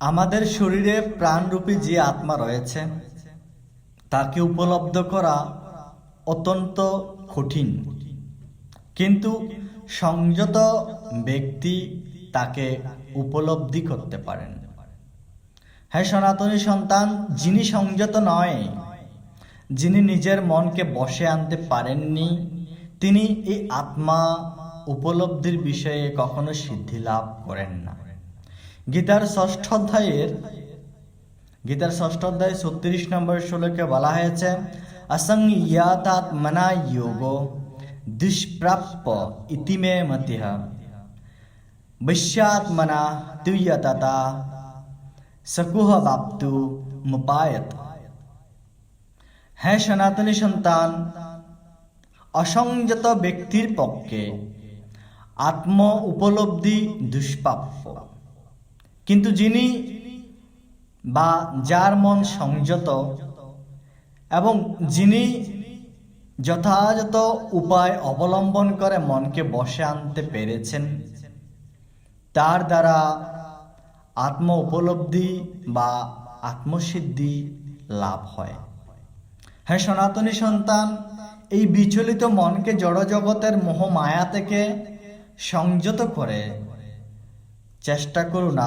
আমাদের শরীরে প্রাণরূপী যে আত্মা রয়েছে, তাকে উপলব্ধ করা অত্যন্ত কঠিন। কিন্তু সংযত ব্যক্তি তাকে উপলব্ধি করতে পারেন। হ্যাঁ সনাতনী সন্তান, যিনি সংযত নয়, যিনি নিজের মনকে বসে আনতে পারেননি, তিনি এই আত্মা উপলব্ধির বিষয়ে কখনো সিদ্ধি লাভ করেন না। গীতার ষষ্ঠ অধ্যায়ের, গীতার ষষ্ঠ অধ্যায় ছত্রিশ নম্বর শ্লোকে বলা হয়েছে অসংয়াতাত্মনা যোগ দুষ্প্রাপ্য ইতিমে মতিহ বৈশ্যাত্মনা তুয়ততা সকুহ বাপ্তু মুপায়ত। হ্যাঁ সনাতনী সন্তান, অসংযত ব্যক্তির পক্ষে আত্ম উপলব্ধি দুষ্প্রাপ্য। কিন্তু যিনি বা যার মন সংযত এবং যিনি যথাযথ উপায় অবলম্বন করে মনকে বসে আনতে পেরেছেন, তার দ্বারা আত্ম উপলব্ধি বা আত্মসিদ্ধি লাভ হয়। হ্যাঁ সনাতনী সন্তান, এই বিচলিত মনকে জড়জগতের মোহ মায়া থেকে সংযত করে চেষ্টা করুন